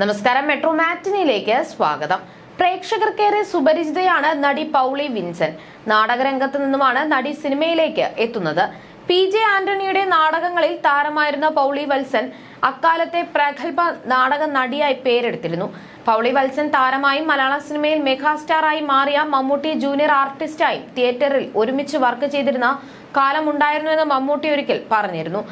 നമസ്കാരം. മെട്രോ മാറ്റിനിയിലേക്ക് സ്വാഗതം. പ്രേക്ഷകർക്കേറെ സുപരിചിതയാണ് നടി പൗളി വിൻസൻ. നാടകരംഗത്ത് നിന്നുമാണ് നടി സിനിമയിലേക്ക് എത്തുന്നത്. പി ജെ ആന്റണിയുടെ നാടകങ്ങളിൽ താരമായിരുന്ന പൗളി വത്സൻ അക്കാലത്തെ പ്രഗത്ഭ നാടക നടിയായി പേരെടുത്തിരുന്നു. പൗളി വത്സൻ താരമായും മലയാള സിനിമയിൽ മെഗാസ്റ്റാറായി മാറിയ മമ്മൂട്ടി ജൂനിയർ ആർട്ടിസ്റ്റായും തിയേറ്ററിൽ ഒരുമിച്ച് വർക്ക് ചെയ്തിരുന്ന കാലമുണ്ടായിരുന്നുവെന്ന് മമ്മൂട്ടി ഒരിക്കൽ പറഞ്ഞിരുന്നു.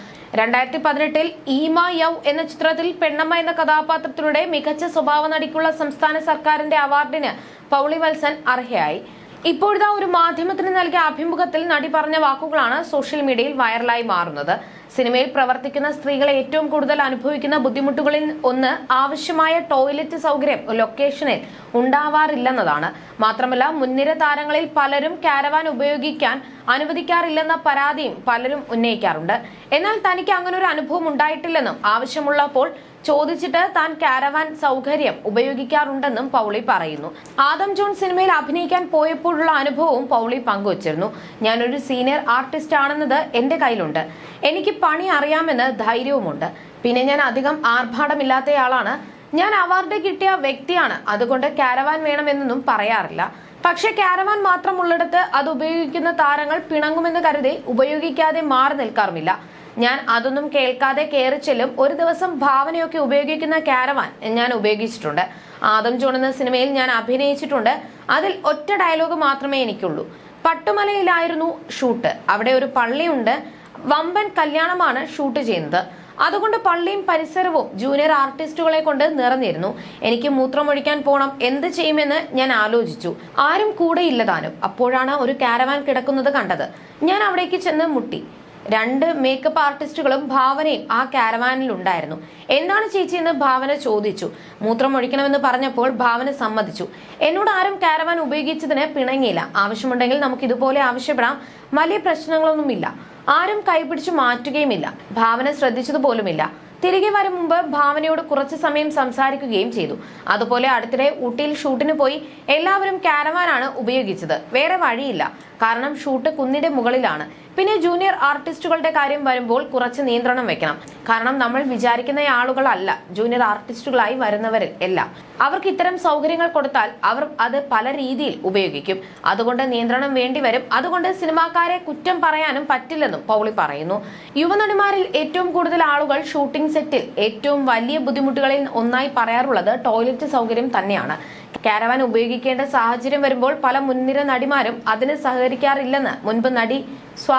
രണ്ടായിരത്തി പതിനെട്ടിൽ ഈമ യൗ എന്ന ചിത്രത്തിൽ പെണ്ണമ്മ എന്ന കഥാപാത്രത്തിലൂടെ മികച്ച സ്വഭാവ നടിക്കുള്ള സംസ്ഥാന സർക്കാരിന്റെ അവാർഡിന് പൗളി വത്സൻ അർഹയായി. ഇപ്പോഴത്തെ ഒരു മാധ്യമത്തിന് നൽകിയ അഭിമുഖത്തിൽ നടി പറഞ്ഞ വാക്കുകളാണ് സോഷ്യൽ മീഡിയയിൽ വൈറലായി മാറുന്നത്. സിനിമയിൽ പ്രവർത്തിക്കുന്ന സ്ത്രീകളെ ഏറ്റവും കൂടുതൽ അനുഭവിക്കുന്ന ബുദ്ധിമുട്ടുകളിൽ ഒന്ന് ആവശ്യമായ ടോയ്ലറ്റ് സൗകര്യം ലൊക്കേഷനിൽ ഉണ്ടാവാറില്ലെന്നതാണ്. മാത്രമല്ല മുൻനിര താരങ്ങളിൽ പലരും കാരവാൻ ഉപയോഗിക്കാൻ അനുവദിക്കാറില്ലെന്ന പരാതിയും പലരും ഉന്നയിക്കാറുണ്ട്. എന്നാൽ തനിക്ക് അങ്ങനെ ഒരു അനുഭവം ഉണ്ടായിട്ടില്ലെന്നും ആവശ്യമുള്ളപ്പോൾ ചോദിച്ചിട്ട് താൻ കാരവാൻ സൗകര്യം ഉപയോഗിക്കാറുണ്ടെന്നും പൗളി പറയുന്നു. ആദം ജോൺ സിനിമയിൽ അഭിനയിക്കാൻ പോയപ്പോഴുള്ള അനുഭവവും പൗളി പങ്കുവച്ചിരുന്നു. ഞാനൊരു സീനിയർ ആർട്ടിസ്റ്റ് ആണെന്നത് എന്റെ കയ്യിലുണ്ട്. എനിക്ക് പണി അറിയാമെന്ന് ധൈര്യവുമുണ്ട്. പിന്നെ ഞാൻ അധികം ആർഭാടമില്ലാത്തയാളാണ്. ഞാൻ അവാർഡ് കിട്ടിയ വ്യക്തിയാണ്. അതുകൊണ്ട് കാരവാൻ വേണമെന്നൊന്നും പറയാറില്ല. പക്ഷെ കാരവാൻ മാത്രമുള്ളിടത്ത് അത് ഉപയോഗിക്കുന്ന താരങ്ങൾ പിണങ്ങുമെന്ന് കരുതി ഉപയോഗിക്കാതെ മാറി നിൽക്കാറുമില്ല. ഞാൻ അതൊന്നും കേൾക്കാതെ കയറി ചെല്ലും. ഒരു ദിവസം ഭാവനയൊക്കെ ഉപയോഗിക്കുന്ന കാരവാൻ ഞാൻ ഉപയോഗിച്ചിട്ടുണ്ട്. ആദം ജോൺ എന്ന സിനിമയിൽ ഞാൻ അഭിനയിച്ചിട്ടുണ്ട്. അതിൽ ഒറ്റ ഡയലോഗ് മാത്രമേ എനിക്കുള്ളൂ. പട്ടുമലയിലായിരുന്നു ഷൂട്ട്. അവിടെ ഒരു പള്ളിയുണ്ട്. വമ്പൻ കല്യാണമാണ് ഷൂട്ട് ചെയ്യുന്നത്. അതുകൊണ്ട് പള്ളിയും പരിസരവും ജൂനിയർ ആർട്ടിസ്റ്റുകളെ കൊണ്ട് നിറഞ്ഞിരുന്നു. എനിക്ക് മൂത്രമൊഴിക്കാൻ പോണം. എന്ത് ചെയ്യുമെന്ന് ഞാൻ ആലോചിച്ചു. ആരും കൂടെ ഇല്ലതാനും അപ്പോഴാണ് ഒരു കാരവാൻ കിടക്കുന്നത് കണ്ടത്. ഞാൻ അവിടേക്ക് ചെന്ന് മുട്ടി. രണ്ട് മേക്കപ്പ് ആർട്ടിസ്റ്റുകളും ഭാവനയും ആ കാരവാനിൽ ഉണ്ടായിരുന്നു. എന്താണ് ചേച്ചി എന്ന് ഭാവന ചോദിച്ചു. മൂത്രം ഒഴിക്കണമെന്ന് പറഞ്ഞപ്പോൾ ഭാവന സമ്മതിച്ചു. എന്നോട് ആരും കാരവാൻ ഉപയോഗിച്ചതിന് പിണങ്ങിയില്ല. ആവശ്യമുണ്ടെങ്കിൽ നമുക്ക് ഇതുപോലെ ആവശ്യപ്പെടാം. വലിയ പ്രശ്നങ്ങളൊന്നുമില്ല. ആരും കൈപിടിച്ചു മാറ്റുകയുമില്ല. ഭാവന ശ്രദ്ധിച്ചതുപോലുമില്ല. തിരികെ വരും മുമ്പ് ഭാവനയോട് കുറച്ചു സമയം സംസാരിക്കുകയും ചെയ്തു. അതുപോലെ അടുത്തിടെ ഊട്ടിയിൽ ഷൂട്ടിന് പോയി എല്ലാവരും കാരവാനാണ് ഉപയോഗിച്ചത്. വേറെ വഴിയില്ല. കാരണം ഷൂട്ട് കുന്നിന്റെ മുകളിലാണ്. പിന്നെ ജൂനിയർ ആർട്ടിസ്റ്റുകളുടെ കാര്യം വരുമ്പോൾ കുറച്ച് നിയന്ത്രണം വെക്കണം. കാരണം നമ്മൾ വിചാരിക്കുന്ന ആളുകളല്ല. ജൂനിയർ ആർട്ടിസ്റ്റുകളായി വരുന്നവരിൽ എല്ലാം അവർക്ക് ഇത്തരം സൗകര്യങ്ങൾ കൊടുത്താൽ അവർ അത് പല രീതിയിൽ ഉപയോഗിക്കും. അതുകൊണ്ട് നിയന്ത്രണം വേണ്ടിവരും അതുകൊണ്ട് സിനിമാക്കാരെ കുറ്റം പറയാനും പറ്റില്ലെന്നും പൗളി പറയുന്നു. യുവനടിമാരിൽ ഏറ്റവും കൂടുതൽ ആളുകൾ ഷൂട്ടിംഗ് സെറ്റിൽ ഏറ്റവും വലിയ ബുദ്ധിമുട്ടുകളിൽ ഒന്നായി പറയാറുള്ളത് ടോയ്ലറ്റ് സൗകര്യം തന്നെയാണ്. കാരവാൻ ഉപയോഗിക്കേണ്ട സാഹചര്യം വരുമ്പോൾ പല മുൻനിര നടിമാരും അതിന് സഹകരിക്കാറില്ലെന്ന് മുൻപ് നടി